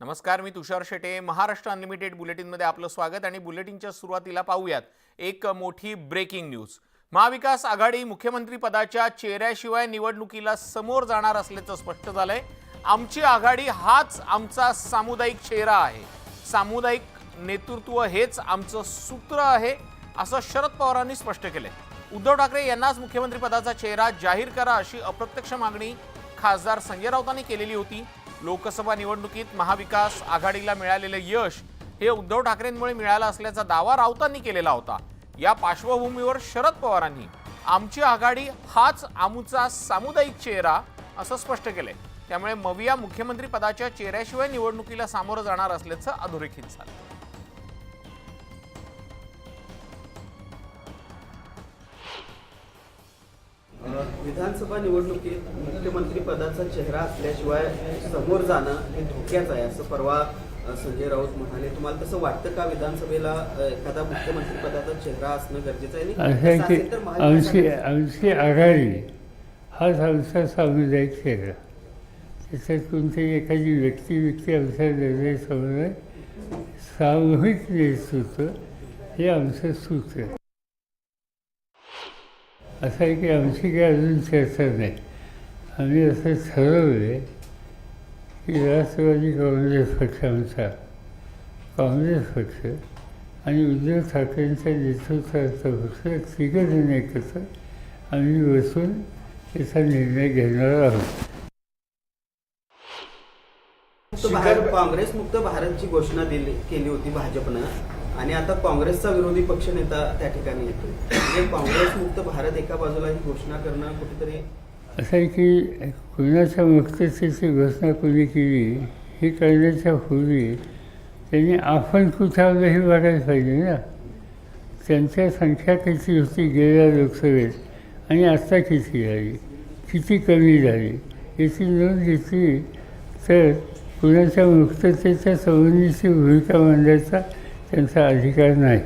नमस्कार मी तुषार शेटे. महाराष्ट्र अनलिमिटेड बुलेटिनमध्ये आपलं स्वागत आणि बुलेटिनच्या सुरुवातीला पाहूयात एक मोठी ब्रेकिंग न्यूज महाविकास आघाडी मुख्यमंत्री पदाच्या चेहऱ्याशिवाय निवडणुकीला समोर जाणार असल्याचं स्पष्ट झालंय. आमची आघाडी हाच आमचा सामुदायिक चेहरा आहे. सामुदायिक नेतृत्व हेच आमचं सूत्र आहे असं शरद पवारांनी स्पष्ट केलंय. उद्धव ठाकरे यांनाच मुख्यमंत्री पदाचा चेहरा जाहीर करा अशी अप्रत्यक्ष मागणी खासदार संजय राऊतांनी केलेली होती. लोकसभा निवडणुकीत महाविकास आघाडीला मिळालेलं यश हे उद्धव ठाकरेंमुळे मिळालं असल्याचा दावा राऊतांनी केलेला होता. या पार्श्वभूमीवर शरद पवारांनी आमची आघाडी हाच आमचा सामुदायिक चेहरा असं स्पष्ट केलंय. त्यामुळे मविया मुख्यमंत्री पदाच्या चेहऱ्याशिवाय निवडणुकीला सामोरं जाणार असल्याचं अधोरेखित झालं. विधानसभा निवडणुकीत मुख्यमंत्री पदाचा चेहरा असल्याशिवाय समोर जाणं हे धोक्याचं आहे. असं परवा संजय राऊत म्हणाले. तुम्हाला तसं वाटतं का विधानसभेला एखादा मुख्यमंत्री पदाचा चेहरा असणं गरजेचं आहे? महाविकास आमची आघाडी- हाच आमचा सामुदायिक चेहरा. त्याच्यात कोणतीही एखादी व्यक्ती व्यक्ती आमच्या निर्णय सामूहिक नेतृत्व हे आमचं सूत्र आहे. असं आहे की आमची काही अजून चर्चा नाही. आम्ही असं ठरवले की राष्ट्रवादी काँग्रेस पक्ष आमचा काँग्रेस पक्ष आणि उद्धव ठाकरेंच्या नेतृत्वाचा पक्ष तिघजण एकत्र आम्ही बसून त्याचा निर्णय घेणार आहोत. मुक्त भारत काँग्रेस मुक्त भारतची घोषणा दिली केली होती भाजपनं. आणि आता काँग्रेसचा विरोधी पक्षनेता त्या ठिकाणी येतो म्हणजे काँग्रेस मुक्त भारत एका बाजूला ही घोषणा करणं कुठेतरी असं आहे की कुणाच्या मुक्ततेची घोषणा कोणी केली ही करण्याच्या पूर्वी त्यांनी आपण कुठावलं हे बघायला पाहिजे ना. त्यांच्या संख्या किती होती गेल्या लोकसभेत आणि आत्ता किती झाली? किती कमी झाली? याची नोंद घेतली तर कुणाच्या मुक्ततेच्या संबंधीची भूमिका मांडायचा त्यांचा अधिकार नाही